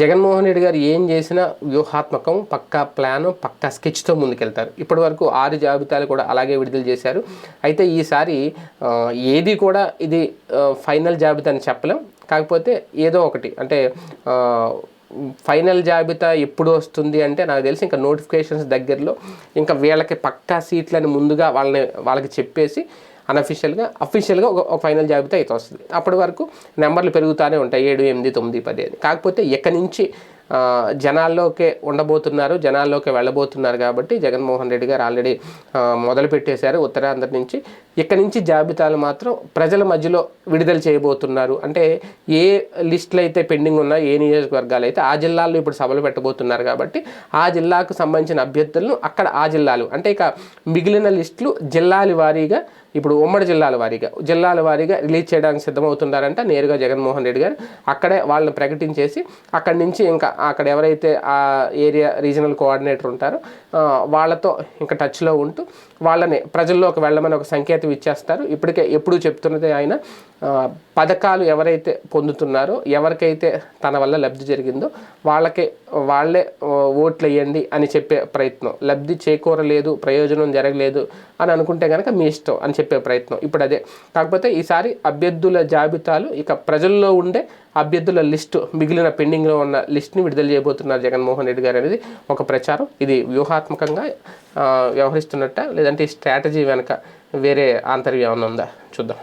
జగన్మోహన్ రెడ్డి గారు ఏం చేసినా వ్యూహాత్మకం పక్కా ప్లాన్ పక్కా స్కెచ్తో ముందుకెళ్తారు. ఇప్పటి వరకు ఆరు జాబితాలు కూడా అలాగే విడుదల చేశారు. అయితే ఈసారి ఏది కూడా ఇది ఫైనల్ జాబితా అని చెప్పలేం. కాకపోతే ఏదో ఒకటి అంటే ఫైనల్ జాబితా ఎప్పుడు వస్తుంది అంటే నాకు తెలిసి ఇంకా నోటిఫికేషన్స్ దగ్గరలో ఇంకా వీళ్ళకి పక్కా సీట్లని ముందుగా వాళ్ళని వాళ్ళకి చెప్పేసి అన్అఫీషియల్గా అఫీషియల్గా ఒక ఫైనల్ జాబితా అయితే వస్తుంది. అప్పటి వరకు నెంబర్లు పెరుగుతూనే ఉంటాయి. ఏడు ఎనిమిది తొమ్మిది పది కాకపోతే ఎక్కడి నుంచి జనాల్లోకే ఉండబోతున్నారు జనాల్లోకి వెళ్ళబోతున్నారు కాబట్టి జగన్మోహన్ రెడ్డి గారు ఆల్రెడీ మొదలు పెట్టేశారు ఉత్తరాంధ్ర నుంచి. ఇక్కడి నుంచి జాబితాలు మాత్రం ప్రజల మధ్యలో విడుదల చేయబోతున్నారు. అంటే ఏ లిస్టులు అయితే పెండింగ్ ఉన్నాయో ఏ నియోజకవర్గాలు అయితే ఆ జిల్లాల్లో ఇప్పుడు సభలు పెట్టబోతున్నారు కాబట్టి ఆ జిల్లాకు సంబంధించిన అభ్యర్థులను అక్కడ ఆ జిల్లాలు అంటే ఇక మిగిలిన లిస్టులు జిల్లాల వారీగా ఇప్పుడు ఉమ్మడి జిల్లాల వారీగా జిల్లాల వారీగా రిలీజ్ చేయడానికి సిద్ధమవుతున్నారంట నేరుగా జగన్మోహన్ రెడ్డి గారు. అక్కడే వాళ్ళని ప్రకటించేసి అక్కడి నుంచి ఇంకా అక్కడ ఎవరైతే ఆ ఏరియా రీజనల్ కోఆర్డినేటర్ ఉంటారో వాళ్ళతో ఇంకా టచ్లో ఉంటూ వాళ్ళని ప్రజల్లోకి వెళ్ళమని ఒక సంకేతం ఇచ్చేస్తారు. ఇప్పటికే ఎప్పుడు చెప్తున్నదే ఆయన పథకాలు ఎవరైతే పొందుతున్నారో ఎవరికైతే తన వల్ల లబ్ధి జరిగిందో వాళ్ళకే వాళ్ళే ఓట్లు వేయండి అని చెప్పే ప్రయత్నం. లబ్ధి చేకూరలేదు ప్రయోజనం జరగలేదు అని అనుకుంటే కనుక మీ ఇష్టం అని చెప్పే ప్రయత్నం. ఇప్పుడు అదే. కాకపోతే ఈసారి అభ్యర్థుల జాబితాలు ఇక ప్రజల్లో ఉండే అభ్యర్థుల లిస్టు మిగిలిన పెండింగ్లో ఉన్న లిస్ట్ని విడుదల చేయబోతున్నారు జగన్మోహన్ రెడ్డి గారు అనేది ఒక ప్రచారం. ఇది వ్యూహాత్మకంగా వ్యవహరిస్తున్నట్ట లేదంటే ఈ స్ట్రాటజీ వెనక వేరే ఆంతర్యం ఉందా? చూద్దాం.